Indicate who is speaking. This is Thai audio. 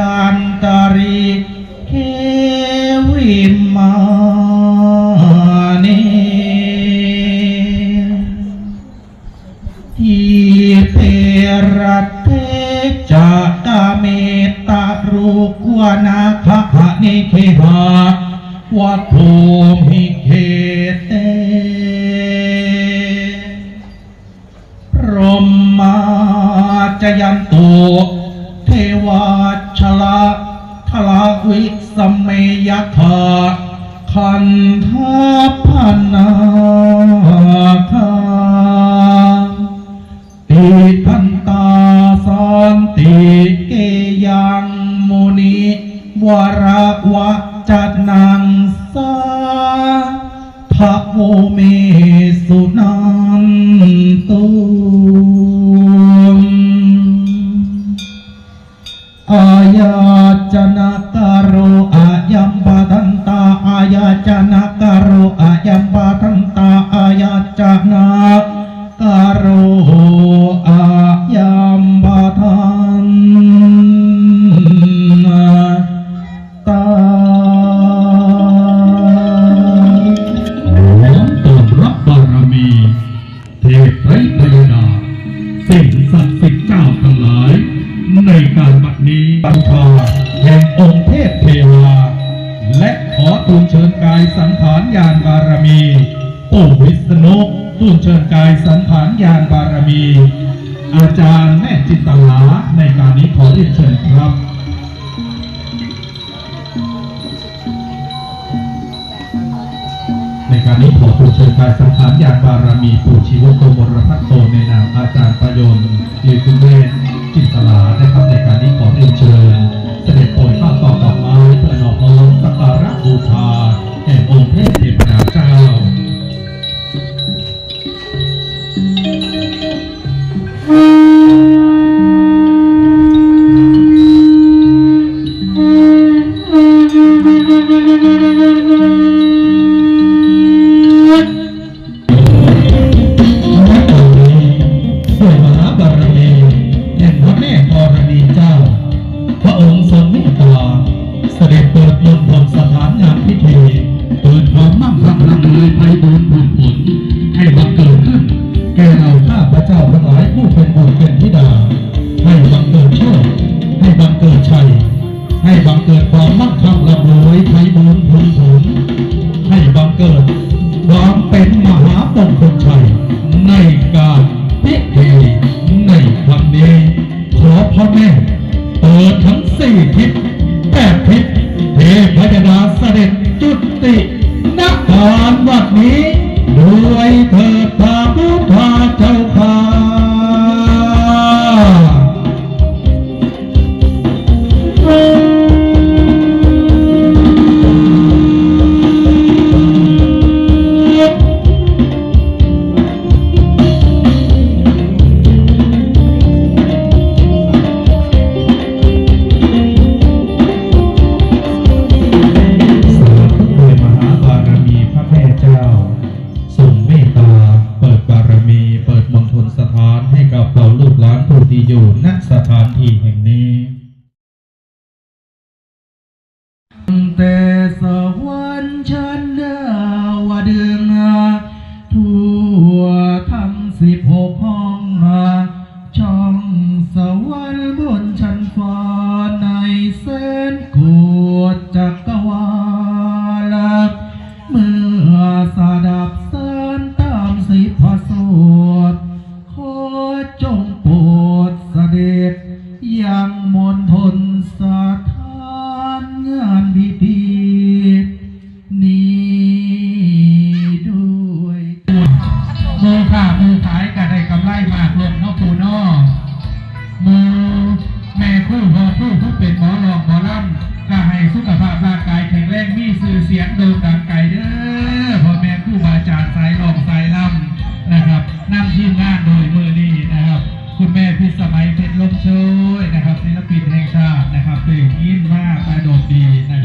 Speaker 1: ยันตริเทวิมานีที่เปรตเทจะกาเมตารูกวนาคหะนิเคหะวัตถุมิเคเตพรหมาจยันตุ วาชลาทลาวิสเมยธาคันทาพนาคา โรอายัมปะทันตาอายาจนาการโร
Speaker 2: สัง
Speaker 1: ขารญาณบารมีปู่วิษณุทูลเชิญกายสังขารญาณบารมี อาจารย์แม่จิตตลาในการนี้ขอเรียนเชิญครับในการนี้ขอทูลเชิญกายสังขารญาณบารมีปู่ชีวโกมรพัตโตในนามอาจารย์ประยนต์ยืคุณเวช เกิดความเป็นมหามงคลชัยในการพิธีในวันนี้ขอพ่อแม่เปิดทั้งสี่ทิศแปดทิศเทพยดาเสด็จจุติณการวัดนี้ด้วยเถิดพระพุทธเจ้าค่ะ อยู่ณสถานที่แห่งนี้แต่สวรรค์ชั้นดาวดึงทั่วทั้งสิบหกห้องช่องสวรรค์บนชั้นฟ้าใน เสียงโด่งดังไก่เด้อพ่อแม่คู่บาอาจารย์สายรองสายลำนะครับนั่งที่งานโดยมือนี้นะครับ คุณแม่พิสมัยเพชรลมช่วยนะครับศิลปินแห่งชาตินะครับเพลงอินมากประโดดดีนะ